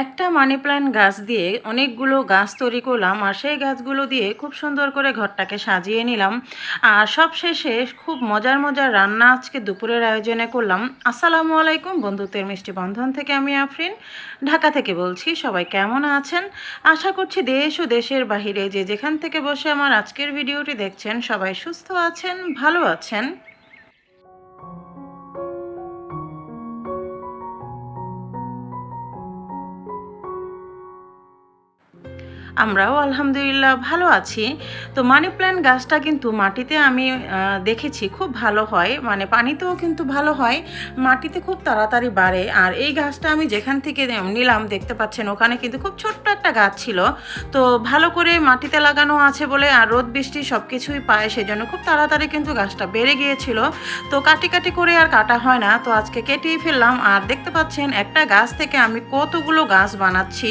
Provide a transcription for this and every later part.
একটা money plant গাছ দিয়ে অনেকগুলো গাছ তৈরি করলাম আর সেই গাছগুলো দিয়ে খুব সুন্দর করে ঘরটাকে সাজিয়ে নিলাম। আর সব শেষে খুব মজার মজার রান্না আজকে দুপুরের আয়োজনে করলাম। আসসালামু আলাইকুম, বন্ধুত্বের মিষ্টি বন্ধন থেকে আমি আফরিন। ঢাকা থেকে বলছি, সবাই কেমন আছেন? আশা করছি দেশ ও দেশের বাহিরে যে যেখান থেকে বসে আমার আজকের ভিডিওটি দেখছেন, সবাই সুস্থ আছেন, ভালো আছেন। আমরাও আলহামদুলিল্লাহ ভালো আছি। তো মানি প্ল্যান্ট গাছটা কিন্তু মাটিতে আমি দেখেছি খুব ভালো হয়। মানে পানিতেও কিন্তু ভালো হয়, মাটিতে খুব তাড়াতাড়ি বাড়ে। আর এই গাছটা আমি যেখান থেকে নিলাম, দেখতে পাচ্ছেন, ওখানে কিন্তু খুব ছোট্ট একটা গাছ ছিল। তো ভালো করে মাটিতে লাগানো আছে বলে আর রোদ, বৃষ্টি সব কিছুই পায়, সেজন্য খুব তাড়াতাড়ি কিন্তু গাছটা বেড়ে গিয়েছিল। তো কাটি কাটি করে আর কাটা হয় না। তো আজকে কেটেই ফেললাম। আর দেখতে পাচ্ছেন, একটা গাছ থেকে আমি কতগুলো গাছ বানাচ্ছি।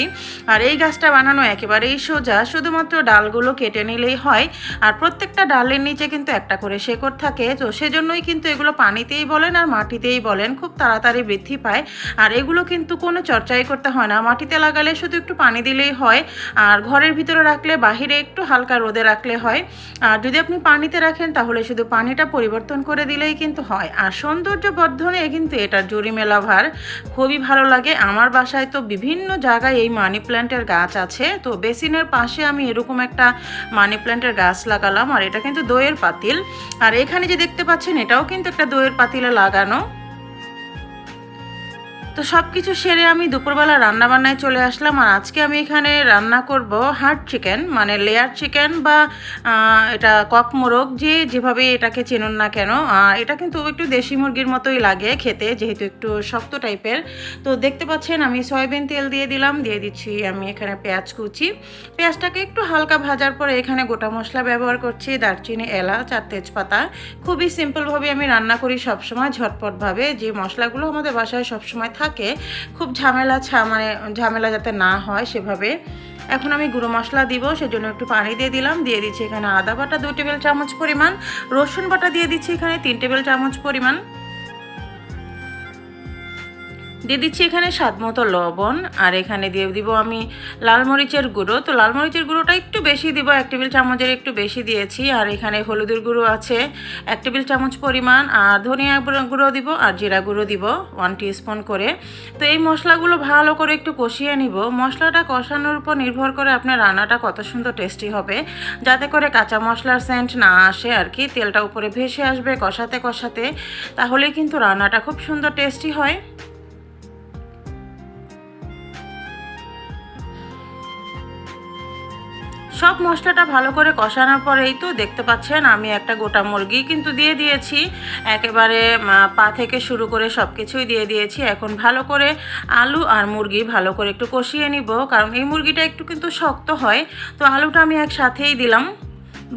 আর এই গাছটা বানানো একেবারেই সোজা শুধুমাত্র ডালগুলো কেটে নিলেই হয়। আর প্রত্যেকটা ডালের নিচে কিন্তু একটা করে শেকড় থাকে। তো সেজন্যই কিন্তু এগুলো পানিতেই বলেন আর মাটিতেই বলেন, খুব তাড়াতাড়ি বৃদ্ধি পায়। আর এগুলো কিন্তু কোনো চর্চাই করতে হয় না। মাটিতে লাগালে শুধু একটু পানি দিলেই হয়। আর ঘরের ভিতরে রাখলে, বাহিরে একটু হালকা রোদে রাখলে হয়। আর যদি আপনি পানিতে রাখেন, তাহলে শুধু পানিটা পরিবর্তন করে দিলেই কিন্তু হয়। আর সৌন্দর্য বর্ধনে কিন্তু এটার জুড়ি মেলা ভার। খুবই ভালো লাগে। আমার বাসায় তো বিভিন্ন জায়গায় এই মানি প্ল্যান্টের গাছ আছে। তো বেসিনের পাশে আমি এরকম একটা মানি প্ল্যান্টের গাছ লাগালাম আর এটা কিন্তু দইয়ের পাতিল। আর এখানে যে দেখতে পাচ্ছেন এটাও কিন্তু একটা দইয়ের পাতিলে লাগানো। তো সব কিছু সেরে আমি দুপুরবেলা রান্না বান্নায় চলে আসলাম আর আজকে আমি এখানে রান্না করব হার্ড চিকেন মানে লেয়ার চিকেন বা এটা কক মোরগ, যে যেভাবে এটাকে চেনুন না কেন। এটা কিন্তু একটু দেশি মুরগির মতোই লাগে খেতে, যেহেতু একটু শক্ত টাইপের। তো দেখতে পাচ্ছেন আমি সয়াবিন তেল দিয়ে দিলাম, দিয়ে দিচ্ছি আমি এখানে পেঁয়াজ কুচি। পেঁয়াজটাকে একটু হালকা ভাজার পরে এখানে গোটা মশলা ব্যবহার করছি, দারচিনি, এলাচ আর তেজপাতা। খুবই সিম্পলভাবে আমি রান্না করি সবসময় ঝটপটভাবে যে মশলাগুলো আমাদের বাসায় সবসময় থাকে, খুব ঝামেলা মানে ঝামেলা যাতে না হয় সেভাবে। এখন আমি গুঁড়ো মশলা দিব, সেজন্য একটু পানি দিয়ে দিলাম, দিয়ে দিচ্ছি এখানে আদা বাটা দু টেবিল চামচ পরিমাণ, রসুন বাটা দিয়ে দিচ্ছি এখানে তিন টেবিল চামচ পরিমাণ। দিয়ে দিচ্ছি এখানে স্বাদ মতো লবণ, আর এখানে দিয়ে দিব আমি লাল মরিচের গুঁড়ো। তো লাল মরিচের গুঁড়োটা একটু বেশি দিব, এক টেবিল চামচের একটু বেশি দিয়েছি, আর এখানে হলুদের গুঁড়ো আছে, এক টেবিল চামচ পরিমাণ, আর ধনিয়া গুঁড়ো- দিব, আর জিরা গুঁড়ো দিব ওয়ান স্পুন করে। তো এই মশলাগুলো ভালো করে একটু কষিয়ে নিব। মশলাটা কষানোর উপর নির্ভর করে আপনার রান্নাটা কত সুন্দর টেস্টি হবে। যাতে করে কাঁচা মশলার সেন্ট না আসে আর কি, তেলটা উপরে ভেসে আসবে কষাতে কষাতে, তাহলেই কিন্তু রান্নাটা খুব সুন্দর টেস্টি হয়। সব মশলাটা ভালো করে কষানোর পরেই তো দেখতে পাচ্ছেন, আমি একটা গোটা মুরগি কিন্তু দিয়ে দিয়েছি। একেবারে পা থেকে শুরু করে সব কিছুই দিয়ে দিয়েছি। এখন ভালো করে আলু আর মুরগি ভালো করে একটু কষিয়ে নিব, কারণ এই মুরগিটা একটু কিন্তু শক্ত হয়। তো আলুটা আমি একসাথেই দিলাম।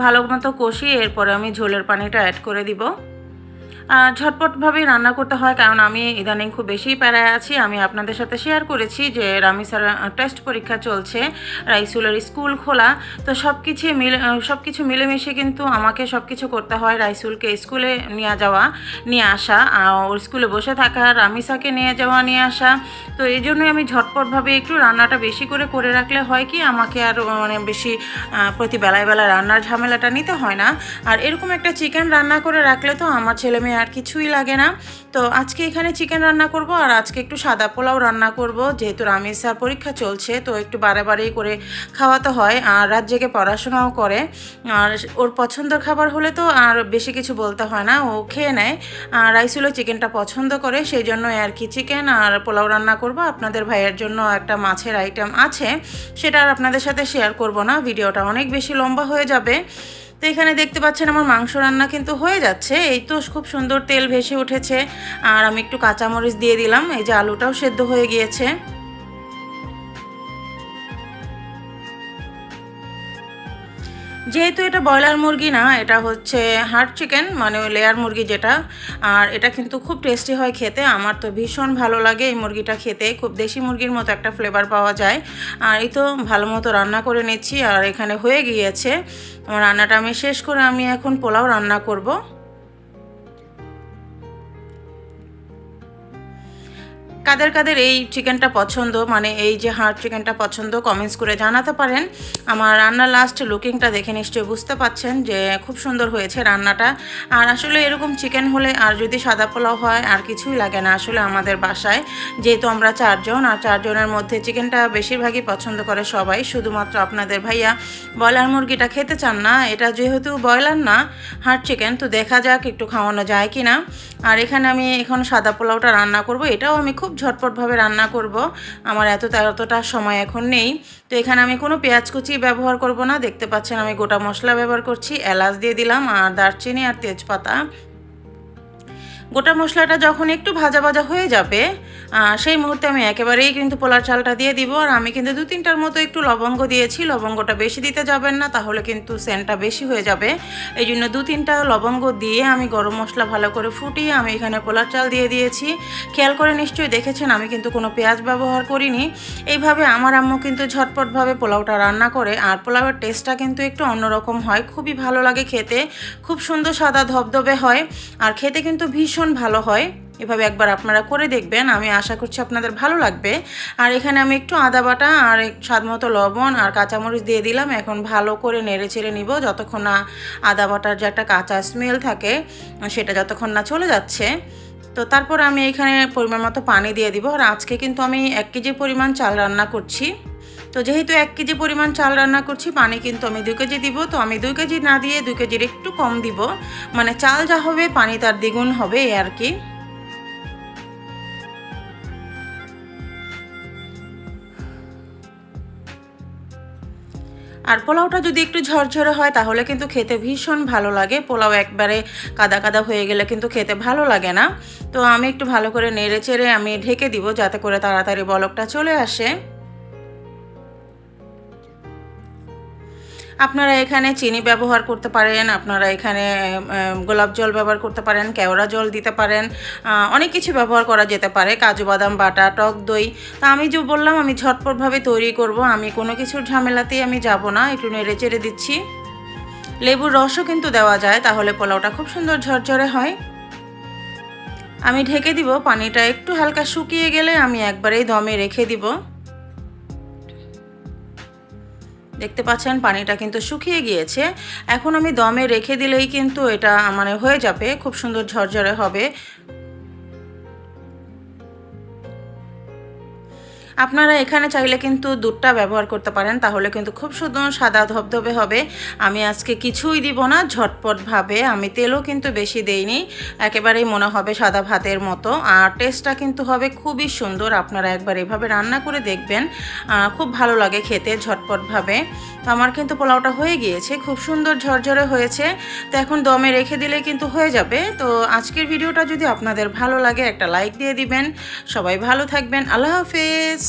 ভালো মতো কষিয়ে এরপরে আমি ঝোলের পানিটা অ্যাড করে দিব। আহ, ঝটপটভাবেই রান্না করতে হয় কারণ আমি ইদানিং খুব বেশি প্যারায় আছি। আমি আপনাদের সাথে শেয়ার করেছি যে রামিসার টেস্ট পরীক্ষা চলছে রাইসুলের স্কুল খোলা। তো সব কিছু মিলে সব কিছু মিলেমিশে কিন্তু আমাকে সব কিছু করতে হয় রাইসুলকে স্কুলে নিয়ে যাওয়া নিয়ে আসা ওর স্কুলে বসে থাকা রামিসাকে নিয়ে যাওয়া নিয়ে আসা। তো এই জন্যই আমি ঝটপটভাবে একটু রান্নাটা বেশি করে করে রাখলে হয় কি আমাকে আর মানে বেশি প্রতি বেলায় বেলা রান্নার ঝামেলাটা নিতে হয় না। আর এরকম একটা চিকেন রান্না করে রাখলে তো আমার ছেলে মেয়ে আর কিছুই লাগে না। তো আজকে এখানে চিকেন রান্না করব আর আজকে একটু সাদা পোলাও রান্না করব। যেহেতু রামিসার পরীক্ষা চলছে, তো একটু বারেই করে খাওয়াতে হয় আর রাত জেগে পড়াশোনাও করে। আর ওর পছন্দের খাবার হলে তো আর বেশি কিছু বলতে হয় না, ও খেয়ে নেয়। আর রাইসুলো চিকেনটা পছন্দ করে, সেই জন্য আর কি চিকেন আর পোলাও রান্না করব। আপনাদের ভাইয়ের জন্য একটা মাছের আইটেম আছে, সেটা আর আপনাদের সাথে শেয়ার করব না, ভিডিওটা অনেক বেশি লম্বা হয়ে যাবে। তো এখানে দেখতে পাচ্ছেন আমার মাংস রান্না কিন্তু হয়ে যাচ্ছে। এই তো খুব সুন্দর তেল ভেসে উঠেছে। আর আমি একটু কাঁচামরিচ দিয়ে দিলাম। এই যে আলুটাও সেদ্ধ হয়ে গিয়েছে। যেহেতু এটা ব্রয়লার মুরগি না, এটা হচ্ছে হার্ড চিকেন মানে লেয়ার মুরগি যেটা, আর এটা কিন্তু খুব টেস্টি হয় খেতে, আমার তো ভীষণ ভালো লাগে এই মুরগিটা খেতে, খুব দেশি মুরগির মতো একটা ফ্লেভার পাওয়া যায়, আর এই তো ভালো মতো রান্না করে নিচ্ছি, আর এখানে হয়ে গিয়েছে, রান্নাটা আমি শেষ করে আমি এখন পোলাও রান্না করব। কাদের কাদের এই চিকেনটা পছন্দ? মানে এই যে হার্ড চিকেনটা পছন্দ কমেন্টস করে জানাতে পারেন। আমার রান্নার লাস্ট লুকিংটা দেখে নিশ্চয়ই বুঝতে পাচ্ছেন যে খুব সুন্দর হয়েছে রান্নাটা। আর আসলে এরকম চিকেন হলে আর যদি সাদা পোলাও হয়, আর কিছুই লাগে না আসলে আমাদের বাসায়। যেহেতু আমরা চারজন, আর চারজনের মধ্যে চিকেনটা বেশিরভাগই পছন্দ করে সবাই। শুধুমাত্র আপনাদের ভাইয়া ব্রয়লার মুরগিটা খেতে চান না, এটা যেহেতু ব্রয়লার না হার্ড চিকেন তো দেখা যাক একটু খাওয়ানো যায় কি না আর এখানে আমি এখন সাদা পোলাওটা রান্না করব, এটাও আমি খুব ঝটপটভাবে রান্না করব। আমার এত এতটা সময় এখন নেই। তো এখানে আমি কোনো পেঁয়াজ কুচি ব্যবহার করব না। দেখতে পাচ্ছেন আমি গোটা মশলা ব্যবহার করছি। এলাচ দিয়ে দিলাম আর দারচিনি আর তেজপাতা। গোটা মশলাটা যখন একটু ভাজা ভাজা হয়ে যাবে সেই মুহূর্তে আমি একেবারেই কিন্তু পোলার চালটা দিয়ে দিব। আর আমি কিন্তু দু তিনটার মতো একটু লবঙ্গ দিয়েছি। লবঙ্গটা বেশি দিতে যাবেন না, তাহলে কিন্তু সেন্টটা বেশি হয়ে যাবে। এই জন্য দু তিনটা লবঙ্গ দিয়ে আমি গরম মশলা ভালো করে ফুটিয়ে আমি এখানে পোলার চাল দিয়ে দিয়েছি। খেয়াল করে নিশ্চয়ই দেখেছেন, আমি কিন্তু কোনো পেঁয়াজ ব্যবহার করিনি। এইভাবে আমার আম্মু কিন্তু ঝটপটভাবে পোলাওটা রান্না করে, আর পোলাওয়ের টেস্টটা কিন্তু একটু অন্যরকম হয়। খুবই ভালো লাগে খেতে, খুব সুন্দর সাদা ধবধবে হয়, আর খেতে কিন্তু ভীষণ ভালো হয়। এভাবে একবার আপনারা করে দেখবেন, আমি আশা করছি আপনাদের ভালো লাগবে। আর এখানে আমি একটু আদা বাটা আর এক স্বাদ মতো লবণ আর কাঁচামরিচ দিয়ে দিলাম। এখন ভালো করে নেড়ে চেড়ে নিব যতক্ষণ না আদা বাটার যে একটা কাঁচা স্মেল থাকে, সেটা যতক্ষণ না চলে যাচ্ছে। তো তারপর আমি এখানে পরিমাণ মতো পানি দিয়ে দিব। আর আজকে কিন্তু আমি এক কেজি পরিমাণ চাল রান্না করছি। তো যেহেতু এক কেজি পরিমাণ চাল রান্না করছি, পানি কিন্তু আমি দুই কেজি দিব। তো আমি দুই কেজি না দিয়ে দুই কেজির একটু কম দিব। মানে চাল যা হবে, পানি তার দ্বিগুণ হবে আর কি। আর পোলাওটা যদি একটু ঝরঝরে হয়, তাহলে কিন্তু খেতে ভীষণ ভালো লাগে। পোলাও একবারে কাদা কাদা হয়ে গেলে কিন্তু খেতে ভালো লাগে না। তো আমি একটু ভালো করে নেড়ে চেড়ে আমি ঢেকে দিব, যাতে করে তাড়াতাড়ি বলকটা চলে আসে। আপনারা এখানে চিনি ব্যবহার করতে পারেন, আপনারা এখানে গোলাপ জল ব্যবহার করতে পারেন, কেওড়া জল দিতে পারেন অনেক কিছু ব্যবহার করা যেতে পারে, কাজু বাদাম বাটা, টক দই। তা আমি যে বললাম, আমি ঝটপটভাবে তৈরি করব, আমি কোনো কিছুর ঝামেলাতেই আমি যাব না, একটু নেড়ে চেড়ে দিচ্ছি। লেবুর রসও কিন্তু দেওয়া যায়, তাহলে পোলাওটা খুব সুন্দর ঝরঝরে হয়। আমি ঢেকে দিব, পানিটা একটু হালকা শুকিয়ে গেলে আমি একবারেই দমে রেখে দিব। দেখতে পাচ্ছেন, পানিটা কিন্তু শুকিয়ে গিয়েছে। এখন আমি দমে রেখে দিলেই কিন্তু এটা মানে হয়ে যাবে, খুব সুন্দর ঝরঝরে হবে। আপনারা এখানে চাইলে কিন্তু দুধটা ব্যবহার করতে পারেন, তাহলে কিন্তু খুব সুন্দর সাদা ধবধবে হবে। আমি আজকে কিছুই দিব না ঝটপটভাবে আমি তেলও কিন্তু বেশি দেইনি, একেবারেই মনে হবে সাদা ভাতের মতো। আর টেস্টটা কিন্তু হবে খুবই সুন্দর, আপনারা একবার এভাবে রান্না করে দেখবেন। খুব ভালো লাগে খেতে ঝটপটভাবে তো আমার কিন্তু পোলাওটা হয়ে গিয়েছে, খুব সুন্দর ঝরঝরে হয়েছে। তো এখন দমে রেখে দিলে কিন্তু হয়ে যাবে। তো আজকের ভিডিওটা যদি আপনাদের ভালো লাগে, একটা লাইক দিয়ে দিবেন। সবাই ভালো থাকবেন, আল্লাহ হাফেজ।